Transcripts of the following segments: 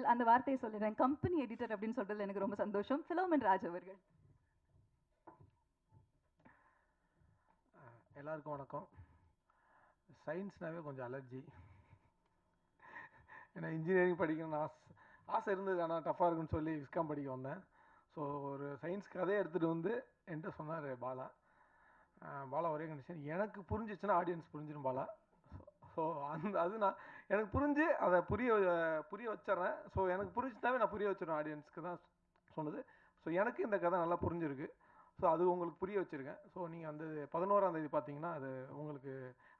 Special அந்த வார்த்தையை சொல்லிடுறேன். கம்பெனி எடிட்டர் அப்படின்னு சொல்றதுல எனக்கு ரொம்ப சந்தோஷம். ஃபிலோமன் ராஜ் அவர்கள். எல்லாருக்கும் வணக்கம். சயின்ஸ்னாவே கொஞ்சம் அலர்ஜி ஏன்னா இன்ஜினியரிங் படிக்கணும்னு ஆசை ஆசை இருந்தது. ஆனால் டஃப்பாக இருக்குன்னு சொல்லி விஸ்காம் படிக்க வந்தேன். ஸோ ஒரு சயின்ஸ் கதையை எடுத்துகிட்டு வந்து என்கிட்ட சொன்னார் பாலா. பாலா ஒரே கண்டிஷன் எனக்கு புரிஞ்சிச்சுன்னா ஆடியன்ஸ் புரிஞ்சிடும் பாலா. ஸோ அந்த அது நான் எனக்கு புரிஞ்சு அதை புரிய புரிய வச்சிட்றேன். ஸோ எனக்கு புரிஞ்சுட்டாவே நான் புரிய வச்சிடுவேன் ஆடியன்ஸ்க்கு தான் சொன்னது. ஸோ எனக்கு இந்த கதை நல்லா புரிஞ்சிருக்கு. ஸோ அது உங்களுக்கு புரிய வச்சுருக்கேன். ஸோ நீங்கள் அந்த பதினோராம் தேதி பார்த்தீங்கன்னா அது உங்களுக்கு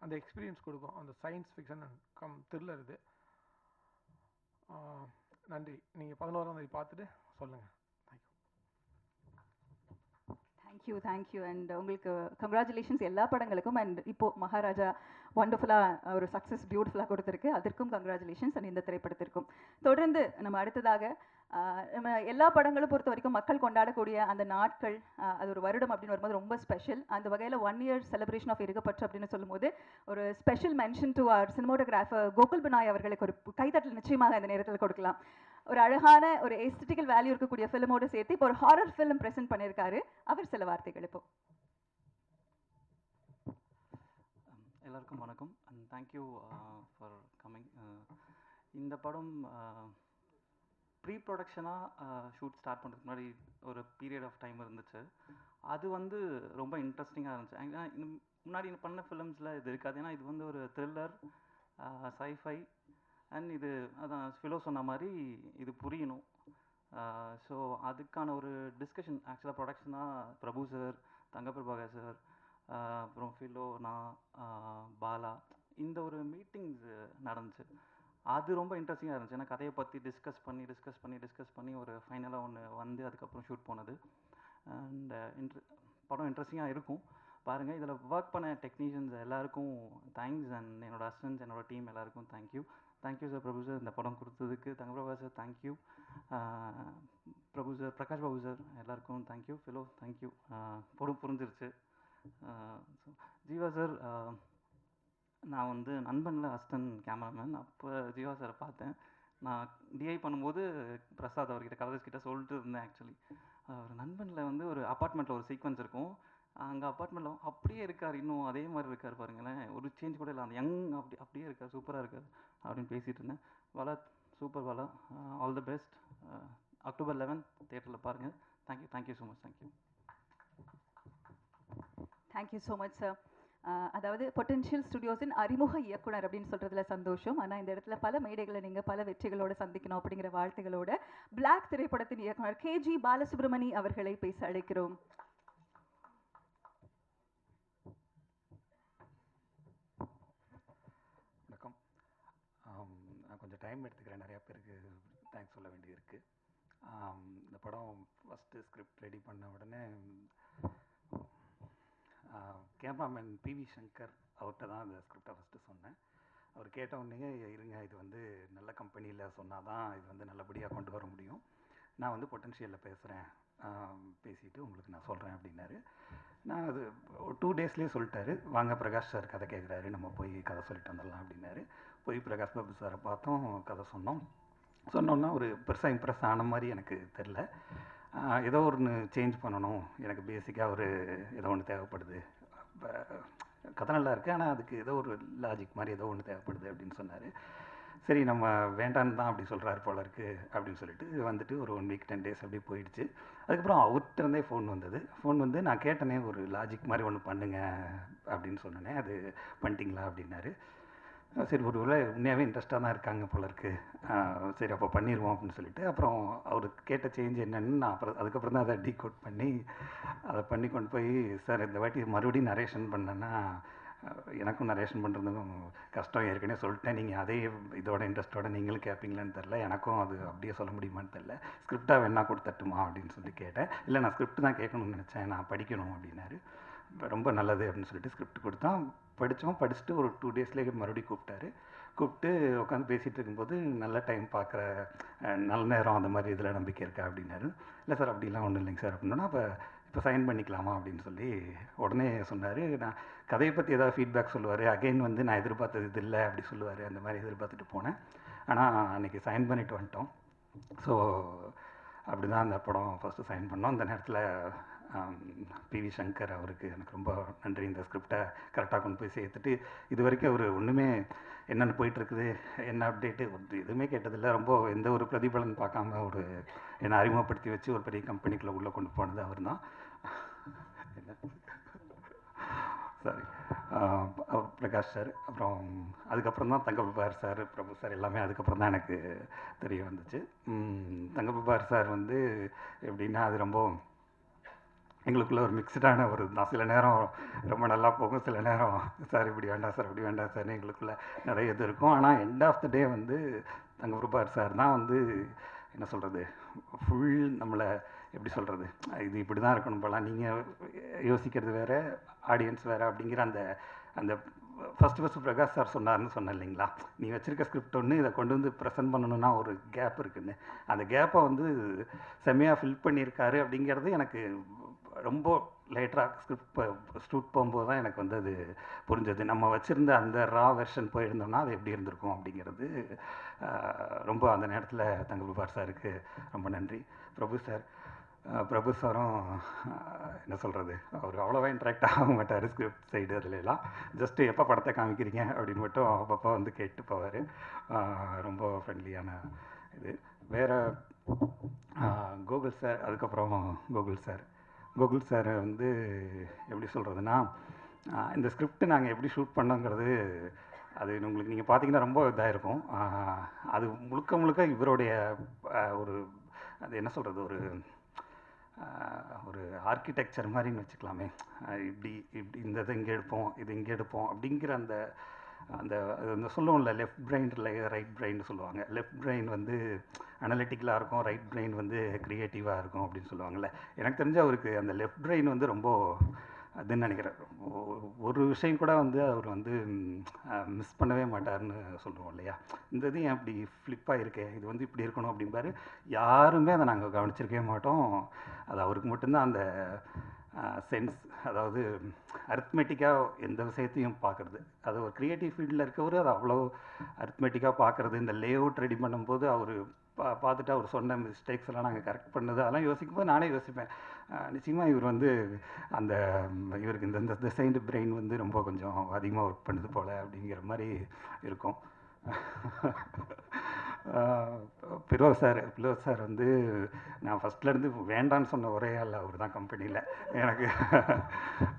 அந்த எக்ஸ்பீரியன்ஸ் கொடுக்கும். அந்த சயின்ஸ் ஃபிக்ஷன் கம் த்ரில்லர் இது. நன்றி. நீங்கள் பதினோராம் தேதி பார்த்துட்டு சொல்லுங்கள் thank you thank you and உங்களுக்கு கங்க்ராச்சுலேஷன்ஸ் எல்லா படங்களுக்கும். அண்ட் இப்போது மகாராஜா ஒண்டர்ஃபுல்லாக ஒரு சக்ஸஸ் பியூட்டிஃபுல்லாக கொடுத்துருக்கு. அதற்கும் கங்க்ராச்சுலேஷன்ஸ் அண்ட் இந்த திரைப்படத்திற்கும். தொடர்ந்து நம்ம அடுத்ததாக நம்ம எல்லா படங்களும் பொறுத்த வரைக்கும் மக்கள் கொண்டாடக்கூடிய அந்த நாட்கள் அது ஒரு வருடம் அப்படின்னு வரும்போது ரொம்ப ஸ்பெஷல் அந்த வகையில் ஒன் இயர் செலிப்ரேஷன் ஆஃப் இருக்கப்பற்று அப்படின்னு சொல்லும்போது ஒரு ஸ்பெஷல் மென்ஷன் டு அவர் சினிமோட்டோகிராஃபர் கோகுல் பினாய் அவர்களுக்கு ஒரு கைத்தட்டல் நிச்சயமாக இந்த நேரத்தில் கொடுக்கலாம். ஒரு அழகான ஒரு எஸ்தட்டிக்கல் வேல்யூ இருக்கக்கூடிய ஃபிலிமோடு சேர்த்து இப்போ ஒரு ஹாரர் ஃபிலிம் ப்ரெசென்ட் பண்ணியிருக்காரு அவர் சில வார்த்தைகள் இப்போ. எல்லாருக்கும் வணக்கம். அண்ட் தேங்க்யூ ஃபார் கம்மிங் இந்த படம் ப்ரீ ப்ரொடக்ஷனாக ஷூட் ஸ்டார்ட் பண்ணுறதுக்கு முன்னாடி ஒரு பீரியட் ஆஃப் டைம் இருந்துச்சு. அது வந்து ரொம்ப இன்ட்ரெஸ்டிங்காக இருந்துச்சு. ஏன்னா uh, இந்த முன்னாடி பண்ண ஃபிலிம்ஸில் இது இருக்காது. ஏன்னா இது வந்து ஒரு த்ரில்லர் சைஃபை அண்ட் இது அதான் ஃபிலோ சொன்ன மாதிரி இது புரியணும். Uh, ஸோ அதுக்கான ஒரு டிஸ்கஷன் ஆக்சுவலாக ப்ரொடக்ஷனாக பிரபு சார் தங்கப்பிரபாகர் சார் அப்புறம் ஃபிலோ நான் பாலா இந்த ஒரு மீட்டிங்ஸ் நடந்துச்சு. அது ரொம்ப இன்ட்ரெஸ்டிங்காக இருந்துச்சு. ஏன்னா கதையை பற்றி டிஸ்கஸ் பண்ணி டிஸ்கஸ் பண்ணி டிஸ்கஸ் பண்ணி ஒரு ஃபைனலாக ஒன்று வந்து அதுக்கப்புறம் ஷூட் போனது. அண்ட் இன்ட்ர படம் இன்ட்ரெஸ்டிங்காக இருக்கும். பாருங்கள் இதில் ஒர்க் பண்ண டெக்னீஷியன்ஸ் எல்லாருக்கும் தேங்க்ஸ் அண்ட் என்னோட அசிஸ்டன்ஸ் என்னோட டீம் எல்லாருக்கும் thank you thank you sir Prabhu sir இந்த படம் கொடுத்ததுக்கு. Thangaprabha sir thank you Prabhu sir Prakash Babu sir எல்லாருக்கும் thank you Philo thank you படம் புரிஞ்சிருச்சு. ஸோ ஜீவா சார் நான் வந்து நண்பனில் அசிஸ்டன்ட் கேமராமேன். அப்போ ஜீவா சாரை பார்த்தேன். நான் டிஐ பண்ணும்போது பிரசாத் அவர்கிட்ட கலர்ஸ் கிட்ட சொல்லிட்டு இருந்தேன் ஆக்சுவலி ஒரு நண்பனில் வந்து ஒரு அப்பார்ட்மெண்ட்டில் ஒரு சீக்வன்ஸ் இருக்கும். அங்கே அப்பார்ட்மெண்ட்டில் அப்படியே இருக்கார் இன்னும் அதே மாதிரி இருக்கார் பாருங்களேன். ஒரு சேஞ்ச் கூட இல்லை. அந்த யங் அப்படி அப்படியே இருக்கார் சூப்பராக இருக்கார் அப்படின்னு பேசிகிட்டு இருந்தேன். வலா சூப்பர் வலா all the best October eleventh தேட்டரில் பாருங்கள் thank you thank you so much thank you thank you so much sir அதாவது பொட்டென்ஷியல் ஸ்டுடியோஸின் அறிமுக இயக்குனர் அப்படின்னு சொல்கிறதுல சந்தோஷம். ஆனால் இந்த இடத்துல பல மேடைகளை நீங்கள் பல வெற்றிகளோடு சந்திக்கணும் அப்படிங்கிற வாழ்த்துகளோட பிளாக் திரைப்படத்தின் இயக்குனர் கேஜி பாலசுப்ரமணி அவர்களை பேச அழைக்கிறோம். வணக்கம். நான் கொஞ்சம் டைம் எடுத்துக்கிறேன். நிறையா பேருக்கு தேங்க்ஸ் சொல்ல வேண்டியிருக்கு இந்த படம் ஃபஸ்ட்டு ஸ்கிரிப்ட் ரெடி பண்ண உடனே கேமராமேன் பிவி சங்கர் அவர்கிட்ட தான் அந்த ஸ்கிரிப்டை ஃபஸ்ட்டு சொன்னேன். அவர் கேட்ட இருங்க இது வந்து நல்ல கம்பெனியில் சொன்னால் தான் இது வந்து நல்லபடியாக கொண்டு வர முடியும். நான் வந்து பொட்டன்ஷியலில் பேசுகிறேன் பேசிவிட்டு உங்களுக்கு நான் சொல்கிறேன் அப்படின்னாரு. நான் அது ஒரு டூ டேஸ்லேயே சொல்லிட்டாரு. வாங்க பிரகாஷ் சார் கதை கேட்குறாரு நம்ம போய் கதை சொல்லிட்டு வந்துடலாம் அப்படின்னாரு. போய் பிரகாஷ் பாபு சாரை பார்த்தோம் கதை சொன்னோம். சொன்னோன்னா ஒரு பெருசாக இம்ப்ரெஸ் ஆன மாதிரி எனக்கு தெரில ஏதோ ஒன்று சேஞ்ச் பண்ணணும். எனக்கு பேசிக்காக ஒரு ஏதோ ஒன்று தேவைப்படுது. கதை நல்லா இருக்குது ஆனால் அதுக்கு ஏதோ ஒரு லாஜிக் மாதிரி ஏதோ ஒன்று தேவைப்படுது அப்படின்னு சொன்னார். சரி நம்ம வேண்டான்னு தான் அப்படி சொல்கிறாரு போல இருக்குது அப்படின்னு சொல்லிட்டு வந்துட்டு ஒரு ஒன் வீக் டென் டேஸ் அப்படியே போயிடுச்சு. அதுக்கப்புறம் அவர்கிட்ட இருந்தே ஃபோன் வந்தது. ஃபோன் வந்து நான் கேட்டனே ஒரு லாஜிக் மாதிரி ஒன்று பண்ணுங்க அப்படின்னு சொன்னேனே அது பண்ணிட்டீங்களா அப்படின்னாரு. சரி ஒரு வேளை உண்மையாகவே இன்ட்ரெஸ்ட்டாக தான் இருக்காங்க போல இருக்குது சரி அப்போ பண்ணிடுவோம் அப்படின்னு சொல்லிட்டு அப்புறம் அவர் கேட்ட சேஞ்ச் என்னென்னு நான் அப்புறம் அதுக்கப்புறம் தான் அதை டீகோட் பண்ணி அதை பண்ணி கொண்டு போய் சார் இந்த வாட்டி மறுபடியும் நரேஷன் பண்ணேன்னா எனக்கும் நரேஷன் பண்ணுறதுக்கும் கஷ்டம் ஏற்கனவே சொல்லிட்டேன். நீங்கள் அதே இதோட இன்ட்ரெஸ்ட்டோட நீங்களும் கேட்பீங்களான்னு தெரில எனக்கும் அது அப்படியே சொல்ல முடியுமான்னு தெரில ஸ்கிரிப்டாக வேணா கொடுத்தட்டுமா? அப்படின்னு சொல்லி கேட்டேன். இல்லை நான் ஸ்கிரிப்ட் தான் கேட்கணும்னு நினச்சேன். நான் படிக்கணும் அப்படின்னாரு. ரொம்ப நல்லது அப்படின்னு சொல்லிட்டு ஸ்கிரிப்ட் கொடுத்தான். படித்தோம் படிச்சுட்டு ஒரு டூ டேஸ்லேயே மறுபடியும் கூப்பிட்டாரு. கூப்பிட்டு உட்காந்து பேசிகிட்டு இருக்கும்போது நல்ல டைம் பார்க்குற நல்ல நேரம் அந்த மாதிரி இதில் நம்பிக்கை இருக்கா? அப்படின்னாரு. இல்லை சார் அப்படிலாம் ஒன்றும் இல்லைங்க சார் அப்படின்னா அப்போ இப்போ சைன் பண்ணிக்கலாமா? அப்படின்னு சொல்லி உடனே சொன்னார். நான் கதையை பற்றி ஏதாவது ஃபீட்பேக் சொல்லுவார். அகைன் வந்து நான் எதிர்பார்த்தது இது இல்லை அப்படி சொல்லுவார். அந்த மாதிரி எதிர்பார்த்துட்டு போனேன். ஆனால் அன்றைக்கி சைன் பண்ணிட்டு வந்துட்டோம். ஸோ அப்படி தான் அந்த படம் ஃபஸ்ட்டு சைன் பண்ணோம். அந்த நேரத்தில் பிவி சங்கர் அவருக்கு எனக்கு ரொம்ப நன்றி. இந்த ஸ்கிரிப்டை கரெக்டாக கொண்டு போய் சேர்த்துட்டு இது வரைக்கும் அவர் ஒன்றுமே என்னென்னு போயிட்டுருக்குது என்ன அப்டேட்டு எதுவுமே கேட்டதில்லை. ரொம்ப எந்த ஒரு பிரதிபலன் பார்க்காம ஒரு என்னை அறிமுகப்படுத்தி வச்சு ஒரு பெரிய கம்பெனிக்குள்ளே உள்ளே கொண்டு போனது அவர் தான். சாரி பிரகாஷ் சார் அப்புறம் அதுக்கப்புறம் தான் தங்கபிபார் சார் பிரபு சார் எல்லாமே அதுக்கப்புறம் தான் எனக்கு தெரிய வந்துச்சு. ம், சார் வந்து எப்படின்னா அது ரொம்ப எங்களுக்குள்ள ஒரு மிக்சடான ஒரு தான் சில நேரம் ரொம்ப நல்லா போகும் சில நேரம் சார் இப்படி வேண்டாம் சார் அப்படி வேண்டாம் சார் எங்களுக்குள்ள நிறைய இது இருக்கும். ஆனால் எண்ட் ஆஃப் த டே வந்து தங்கபிரபார் சார் தான் வந்து என்ன சொல்கிறது ஃபுல் நம்மளை எப்படி சொல்கிறது இது இப்படி தான் இருக்கணும் போலாம் நீங்கள் யோசிக்கிறது வேறு ஆடியன்ஸ் வேறு அப்படிங்கிற அந்த அந்த ஃபஸ்ட்டு ஃபஸ்ட்டு பிரகாஷ் சார் சொன்னார்னு சொன்னேன் இல்லைங்களா நீ வச்சிருக்க ஸ்கிரிப்ட் ஒன்று இதை கொண்டு வந்து ப்ரெசென்ட் பண்ணணும்னா ஒரு கேப் இருக்குன்னு. அந்த கேப்பை வந்து செம்மையாக ஃபில் பண்ணியிருக்காரு அப்படிங்கிறது எனக்கு ரொம்ப லேட்டராக ஸ்கிரிப்ட் ஸ்டூட் போகும்போது தான் எனக்கு வந்து அது புரிஞ்சது. நம்ம வச்சுருந்த அந்த ரா வெர்ஷன் போயிருந்தோம்னா அது எப்படி இருந்திருக்கும் அப்படிங்கிறது ரொம்ப அந்த நேரத்தில் தங்கபிபார் சாருக்கு ரொம்ப நன்றி. பிரபு சார் பிரபு சாரும் என்ன சொல்கிறது அவர் அவ்வளோவா இன்ட்ராக்ட் ஆக மாட்டார் ஸ்கிரிப்ட் சைடு அதுலலாம் ஜஸ்ட்டு எப்போ படத்தை காமிக்கிறீங்க அப்படின்னு மட்டும் அப்பப்போ வந்து கேட்டு போவார். ரொம்ப ஃப்ரெண்ட்லியான இது. வேறு கூகுள் சார் அதுக்கப்புறம் கூகுள் சார். கோகுல் சாரை வந்து எப்படி சொல்கிறதுனா இந்த ஸ்கிரிப்ட் நாங்கள் எப்படி ஷூட் பண்ணோங்கிறது அது உங்களுக்கு நீங்கள் பார்த்தீங்கன்னா ரொம்ப இதாக இருக்கும். அது முழுக்க முழுக்க இவருடைய ஒரு அது என்ன சொல்கிறது ஒரு ஒரு ஆர்கிடெக்சர் மாதிரின்னு வச்சுக்கலாமே. இப்படி இப்படி இந்த இதை இங்கே எடுப்போம் இது இங்கே எடுப்போம் அப்படிங்கிற அந்த அந்த அந்த சொல்லுவோம்ல லெஃப்ட் பிரெயின் ரைட் பிரெயின் சொல்லுவாங்க. லெஃப்ட் பிரெயின் வந்து அனலிட்டிக்கலாக இருக்கும் ரைட் பிரெயின் வந்து க்ரியேட்டிவாக இருக்கும் அப்படின்னு சொல்லுவாங்கல்ல. எனக்கு தெரிஞ்ச அவருக்கு அந்த லெஃப்ட் பிரெயின் வந்து ரொம்ப அதுன்னு நினைக்கிறேன். ஒரு விஷயம் கூட வந்து அவர் வந்து மிஸ் பண்ணவே மாட்டார்னு சொல்லுவோம் இல்லையா? இந்த இது ஏன் இப்படி ஃப்ளிப்பாக இருக்கே இது வந்து இப்படி இருக்கணும் அப்படிம்பாரு. யாருமே அதை நாங்கள் கவனிச்சிருக்கவே மாட்டோம். அது அவருக்கு மட்டும்தான் அந்த சென்ஸ் அதாவது அரித்மெட்டிக்காக எந்த விஷயத்தையும் பார்க்குறது. அது ஒரு க்ரியேட்டிவ் ஃபீல்டில் இருக்கவர் அது அவ்வளோ அரித்மெட்டிக்காக பார்க்குறது. இந்த லே அவுட் ரெடி பண்ணும்போது அவர் பா பார்த்துட்டு அவர் சொன்ன மிஸ்டேக்ஸ் எல்லாம் நாங்கள் கரெக்ட் பண்ணது அதெல்லாம் யோசிக்கும் போது நானே யோசிப்பேன். நிச்சயமாக இவர் வந்து அந்த இவருக்கு இந்த இந்த டிசைன்டு பிரெயின் வந்து ரொம்ப கொஞ்சம் அதிகமாக ஒர்க் பண்ணுது போல் அப்படிங்கிற மாதிரி இருக்கும். பிரோஸ் சார் பிரோஸ் சார் வந்து நான் ஃபஸ்ட்லேருந்து வேண்டான்னு சொன்ன ஒரே ஆள் அவர் தான் கம்பெனியில் எனக்கு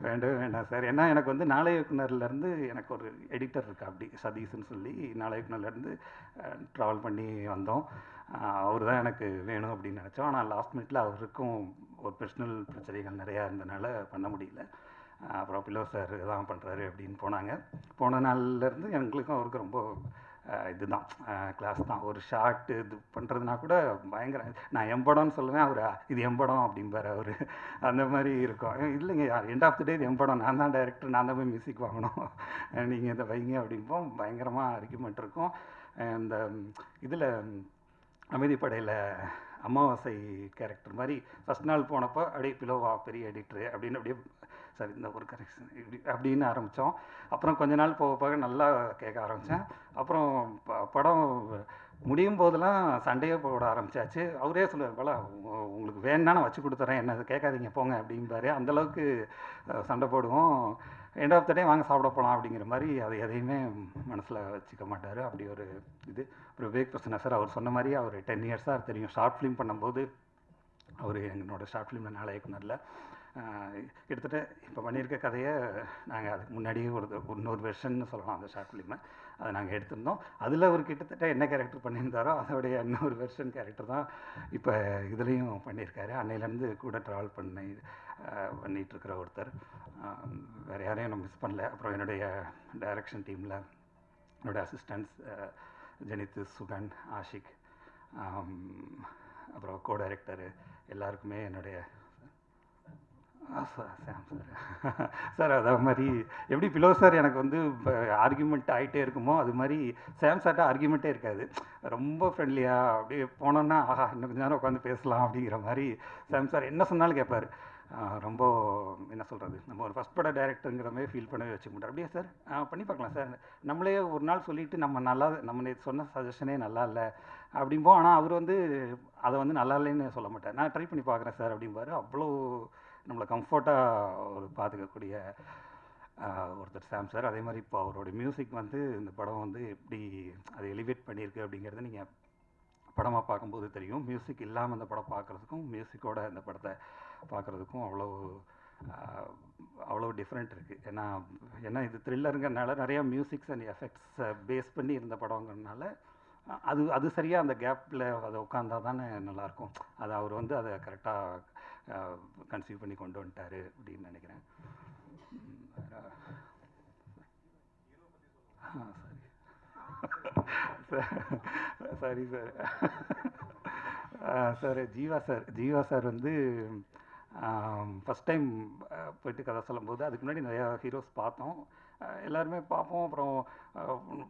வேண்டவே வேண்டாம் சார். ஏன்னா எனக்கு வந்து நாளை இயக்குனர்லேருந்து எனக்கு ஒரு எடிட்டர் இருக்கா அப்படி சதீஷ்னு சொல்லி நாளை இயக்குனர்லேருந்து ட்ராவல் பண்ணி வந்தோம். அவர் தான் எனக்கு வேணும் அப்படின்னு நினச்சோம். ஆனால் லாஸ்ட் மினிட்ல அவருக்கும் ஒரு பர்சனல் பிரச்சனைகள் நிறையா இருந்தனால பண்ண முடியல. அப்புறம் பில்லோ சார் தான் பண்ணுறாரு அப்படின்னு போனாங்க. போன நாள்லேருந்து எங்களுக்கும் அவருக்கு ரொம்ப இதுதான். கிளாஸ் தான். ஒரு ஷார்ட்டு இது பண்ணுறதுனா கூட பயங்கர நான் எம்படம்னு சொல்லுவேன் அவர் இது எம்படம் அப்படிம்பார் அவர். அந்த மாதிரி இருக்கும். இல்லைங்க எண்ட் ஆஃப் த டே இது எம்படம் நான் தான் டைரக்டர் நான் தான் போய் மியூசிக் வாங்கணும். நீங்கள் இதை வைங்க அப்படிம்போம் பயங்கரமாக ஆர்கியூமெண்ட் இருக்கும். இந்த இதில் அமைதிப்படையில் அமாவாசை கேரக்டர் மாதிரி ஃபஸ்ட் நாள் போனப்போ அப்படியே பிலோவா பெரிய எடிட்ரு அப்படின்னு அப்படியே சரி இந்த ஒரு கரெக்ஷன் இப்படி அப்படின்னு ஆரம்பித்தோம். அப்புறம் கொஞ்ச நாள் போக போக நல்லா கேட்க ஆரம்பித்தேன். அப்புறம் ப- படம் முடியும் போதெல்லாம் சண்டையே போட ஆரம்பிச்சாச்சு. அவரே சொல்லுவார் போல உங்களுக்கு வேணும்னா நான் வச்சு கொடுத்துறேன். என்ன கேட்காதீங்க போங்க அப்படிம்பாரு. அந்தளவுக்கு சண்டை போடுவோம். எண்ட் ஆஃப் த டே வாங்க சாப்பிட போகலாம் அப்படிங்கிற மாதிரி அதை எதையுமே மனசில் வச்சுக்க மாட்டார். அப்படி ஒரு இது. ஒரு விவேக் பிரசன்னா சார் அவர் சொன்ன மாதிரி அவர் டென் இயர்ஸாக தெரியும். ஷார்ட் ஃபிலிம் பண்ணும்போது அவர் என்னோட ஷார்ட் ஃபிலிமில் நாளை இயக்குனரில். கிட்டத்தட்ட இப்போ பண்ணியிருக்க கதையை நாங்கள் அதுக்கு முன்னாடியே ஒரு இன்னொரு வெர்ஷன் சொல்லலாம் அந்த ஷார்ட் ஃபிலிமை அதை நாங்கள் எடுத்திருந்தோம். அதில் அவர் கிட்டத்தட்ட என்ன கேரக்டர் பண்ணியிருந்தாரோ அதோடைய இன்னொரு வெர்ஷன் கேரக்டர் தான் இப்போ இதுலேயும் பண்ணியிருக்காரு. அன்னையிலேருந்து கூட ட்ராவல் பண்ணி பண்ணிகிட்ருக்கிற ஒருத்தர். வேறு யாரையும் நான் மிஸ் பண்ணல. அப்புறம் என்னுடைய டைரக்ஷன் டீமில் என்னோட அசிஸ்டன்ட்ஸ் ஜெனித்து சுகன் ஆஷிக் அப்புறம் கோ டைரக்டரு எல்லாருக்குமே என்னுடைய சார் சார் சார். அதே மாதிரி எப்படி பிலோ சார் எனக்கு வந்து ஆர்கியூமெண்ட் ஆகிட்டே இருக்குமோ அது மாதிரி சாம் சார்ட்ட ஆர்கியூமெண்ட்டே இருக்காது. ரொம்ப ஃப்ரெண்ட்லியாக அப்படியே போனோன்னா ஆஹா இன்னும் கொஞ்ச நேரம் உட்காந்து பேசலாம் அப்படிங்கிற மாதிரி சாம் சார் என்ன சொன்னாலும் கேட்பார். ரொம்ப என்ன சொல்கிறது நம்ம ஒரு ஃபஸ்ட் பட டேரக்டருங்கிற மாதிரி ஃபீல் பண்ணவே வச்சுக்க மாட்டோம். அப்படியே சார்? பண்ணி பார்க்கலாம் சார். நம்மளே ஒரு நாள் சொல்லிட்டு நம்ம நல்லா நம்ம சொன்ன சஜஷனே நல்லா இல்லை அப்படிம்போம். ஆனால் அவர் வந்து அதை வந்து நல்லா இல்லைன்னு சொல்ல மாட்டார். நான் ட்ரை பண்ணி பார்க்குறேன் சார் அப்படிம்பாரு. அவ்வளோ நம்மளை கம்ஃபர்ட்டாக ஒரு பார்த்துக்கக்கூடிய ஒருத்தர் சாம் சார். அதே மாதிரி இப்போ அவரோட மியூசிக் வந்து இந்த படம் வந்து எப்படி அதை எலிவேட் பண்ணியிருக்கு அப்படிங்கிறத நீங்கள் படமாக பார்க்கும்போது தெரியும். மியூசிக் இல்லாமல் இந்த படம் பார்க்குறதுக்கும் மியூசிக்கோட இந்த படத்தை பார்க்குறதுக்கும் அவ்வளோ அவ்வளோ டிஃப்ரெண்ட் இருக்குது ஏன்னா ஏன்னா இது த்ரில்லருங்கிறனால நிறையா மியூசிக்ஸ் அண்ட் எஃபெக்ட்ஸை பேஸ் பண்ணி இருந்த படங்கிறதுனால அது அது சரியாக அந்த கேப்பில் அதை உட்காந்தா தானே நல்லாயிருக்கும். அது அவர் வந்து அதை கரெக்டாக கன்சீவ் பண்ணி கொண்டு வந்துட்டாரு அப்படின்னு நினைக்கிறேன். ஆ சரி. Sorry sir. Sir. Jeeva sir Jeeva sir வந்து ஃபஸ்ட் டைம் போயிட்டு கதை சொல்லும்போது அதுக்கு முன்னாடி நிறையா ஹீரோஸ் பார்த்தோம். எல்லாருமே பார்ப்போம். அப்புறம்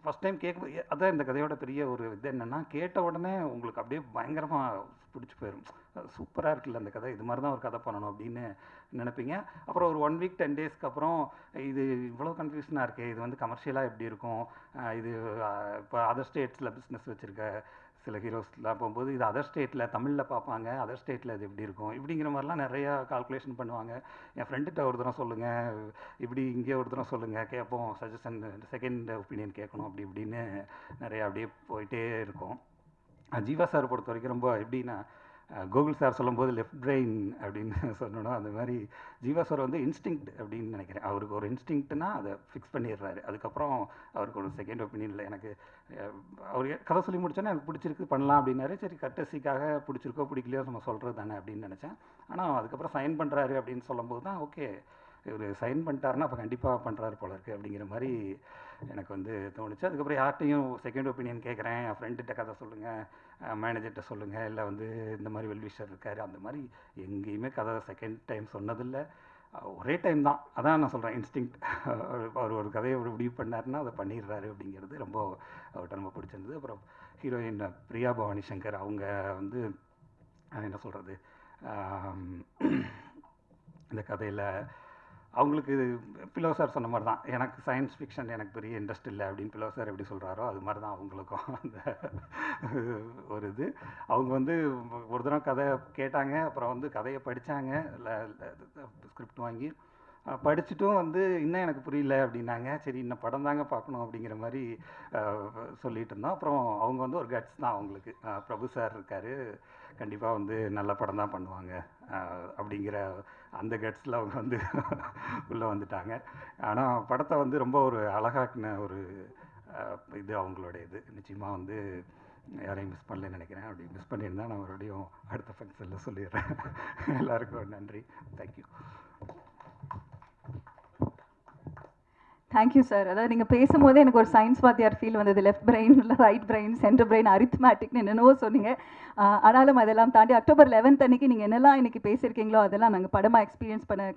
ஃபஸ்ட் டைம் கேட்கும்போது அதான் இந்த கதையோட பெரிய ஒரு இது என்னென்னா கேட்ட உடனே உங்களுக்கு அப்படியே பயங்கரமாக பிடிச்சி போயிடும் சூப்பராக இருக்குல்ல அந்த கதை. இது மாதிரி தான் ஒரு கதை பண்ணணும் அப்படின்னு நினைப்பீங்க. அப்புறம் ஒரு ஒன் வீக் டென் டேஸ்க்கு அப்புறம் இது இவ்வளோ கன்ஃபியூஷனாக இருக்கே. இது வந்து கமர்ஷியலாக எப்படி இருக்கும்? இது இப்போ அதர் ஸ்டேட்ஸில் பிஸ்னஸ் வச்சுருக்க சில ஹீரோஸ்லாம் போகும்போது இது அதர் ஸ்டேட்டில் தமிழில் பார்ப்பாங்க அதர் ஸ்டேட்டில் இது எப்படி இருக்கும் இப்படிங்கிற மாதிரிலாம் நிறையா கால்குலேஷன் பண்ணுவாங்க. என் ஃப்ரெண்டுகிட்ட ஒரு தரம் சொல்லுங்கள் இப்படி இங்கே ஒரு தரம் சொல்லுங்கள் கேட்போம் சஜஷன் செகண்ட் ஒப்பீனியன் கேட்கணும் அப்படி இப்படின்னு நிறையா அப்படியே போயிட்டே இருக்கும். ஜீவா சார் பொறுத்த வரைக்கும் ரொம்ப எப்படின்னா கோகுல் சார் சொல்லும்போது லெஃப்ட் பிரெயின் அப்படின்னு சொன்னோன்னா அந்த மாதிரி ஜீவா சார் வந்து இன்ஸ்டிங்க்ட் அப்படின்னு நினைக்கிறேன். அவருக்கு ஒரு இன்ஸ்டிங்க்ட்னா அதை ஃபிக்ஸ் பண்ணிடுறாரு. அதுக்கப்புறம் அவருக்கு ஒரு செகண்ட் ஒப்பீனியனில் எனக்கு அவர் கதை சொல்லி முடிச்சோன்னா எனக்கு பிடிச்சிருக்கு பண்ணலாம் அப்படின்னாரு. சரி கட்டசிக்காக பிடிச்சிருக்கோ பிடிக்கலையோ நம்ம சொல்கிறது தானே அப்படின்னு நினச்சேன். ஆனால் அதுக்கப்புறம் சைன் பண்ணுறாரு அப்படின்னு சொல்லும்போது தான் ஓகே இவர் சைன் பண்ணிட்டாருன்னா அப்போ கண்டிப்பாக பண்ணுறாரு போல இருக்குது அப்படிங்கிற மாதிரி எனக்கு வந்து தோணுச்சு. அதுக்கப்புறம் யார்கிட்டையும் செகண்ட் ஒப்பீனியன் கேட்குறேன் என் ஃப்ரெண்டுகிட்ட கதை சொல்லுங்கள் மேனேஜர்கிட்ட சொல்லுங்கள் இல்லை வந்து இந்த மாதிரி வெல்விஷர் இருக்கார் அந்த மாதிரி எங்கேயுமே கதை செகண்ட் டைம் சொன்னதில்லை. ஒரே டைம் தான். அதான் நான் சொல்கிறேன் இன்ஸ்டிங்க்ட் அவர் ஒரு கதையை ஒரு முடிவு பண்ணார்னா அதை பண்ணிடுறாரு அப்படிங்கிறது ரொம்ப அவர்கிட்ட ரொம்ப பிடிச்சிருந்தது. அப்புறம் ஹீரோயின் பிரியா பவானி சங்கர் அவங்க வந்து என்ன சொல்கிறது இந்த கதையில் அவங்களுக்கு பிலோ சார் சொன்ன மாதிரி தான். எனக்கு சயின்ஸ் ஃபிக்ஷன் எனக்கு பெரிய இன்ட்ரெஸ்ட் இல்லை அப்படின்னு பிலோ சார் எப்படி சொல்கிறாரோ அது மாதிரி தான் அவங்களுக்கும் அந்த ஒரு இது. அவங்க வந்து ஒரு தடவை கதை கேட்டாங்க அப்புறம் வந்து கதையை படித்தாங்க ஸ்கிரிப்ட் வாங்கி படிச்சுட்டும் வந்து இன்னும் எனக்கு புரியல அப்படின்னாங்க. சரி இன்னும் படம் தாங்க பார்க்கணும் அப்படிங்கிற மாதிரி சொல்லிட்டு இருந்தோம். அப்புறம் அவங்க வந்து ஒரு கட்ஸ் தான் அவங்களுக்கு. பிரபு சார் இருக்கார். கண்டிப்பாக வந்து நல்ல படம் தான் பண்ணுவாங்க. அப்படிங்கிற அந்த கட்ஸில் அவங்க வந்து உள்ளே வந்துட்டாங்க. ஆனால் படத்தை வந்து ரொம்ப ஒரு அழகாக்குன ஒரு இது அவங்களோட இது நிச்சயமாக வந்து யாரையும் மிஸ் பண்ணலன்னு நினைக்கிறேன். அப்படி மிஸ் பண்ணியிருந்தா நான் மறுபடியும் அடுத்த ஃபங்க்ஷனில் சொல்லிடுறேன். எல்லாருக்கும் நன்றி. தேங்க்யூ தேங்க்யூ சார் அதாவது நீங்கள் பேசும்போதே எனக்கு ஒரு சயின்ஸ் வாத்தியார் ஃபீல் வந்தது. லெஃப்ட் பிரெயின் இல்லை ரைட் பிரெயின் சென்டர் பிரெயின் அரித்மேட்டிக்னு என்னென்னவோ சொன்னீங்க. ஆனாலும் அதெல்லாம் தாண்டி அக்டோபர் லெவன்த் அன்னைக்கு நீங்கள் என்னெல்லாம் இன்னைக்கு பேசியிருக்கீங்களோ அதெல்லாம் நாங்கள் படமாக எக்ஸ்பீரியன்ஸ் பண்ண